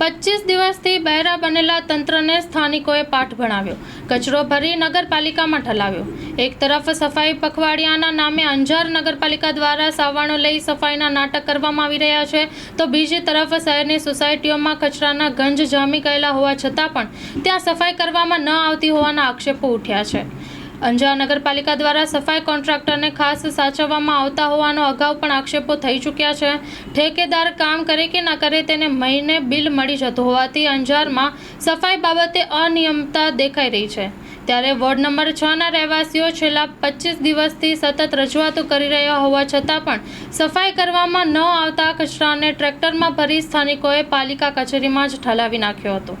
પચીસ દિવસથી બહેરા બનેલા તંત્રને સ્થાનિકોએ પાઠ ભણાવ્યો. કચરો ભરી નગરપાલિકામાં ઠલાવ્યો. એક તરફ સફાઈ પખવાડિયાના નામે અંજાર નગરપાલિકા દ્વારા સાવાણો લઈ સફાઈના નાટક કરવામાં આવી રહ્યા છે, તો બીજી તરફ શહેરની સોસાયટીઓમાં કચરાના ગંજ જામી ગયેલા હોવા છતાં પણ ત્યાં સફાઈ કરવામાં ન આવતી હોવાના આક્ષેપો ઉઠ્યા છે. અંજાર નગરપાલિકા દ્વારા સફાઈ કોન્ટ્રાક્ટરને ખાસ સાચવવામાં આવતા હોવાનો અગાઉ પણ આક્ષેપો થઈ ચૂક્યા છે. ઠેકેદાર કામ કરે કે ના કરે તેને મહિને બિલ મળી જતું હોવાથી અંજારમાં સફાઈ બાબતે અનિયમતા દેખાઈ રહી છે. ત્યારે વોર્ડ નંબર છ ના રહેવાસીઓ છેલ્લા પચીસ દિવસથી સતત રજૂઆતો કરી રહ્યા હોવા છતાં પણ સફાઈ કરવામાં ન આવતા કચરાને ટ્રેક્ટરમાં ભરી સ્થાનિકોએ પાલિકા કચેરીમાં જ ઠલાવી નાખ્યો હતો.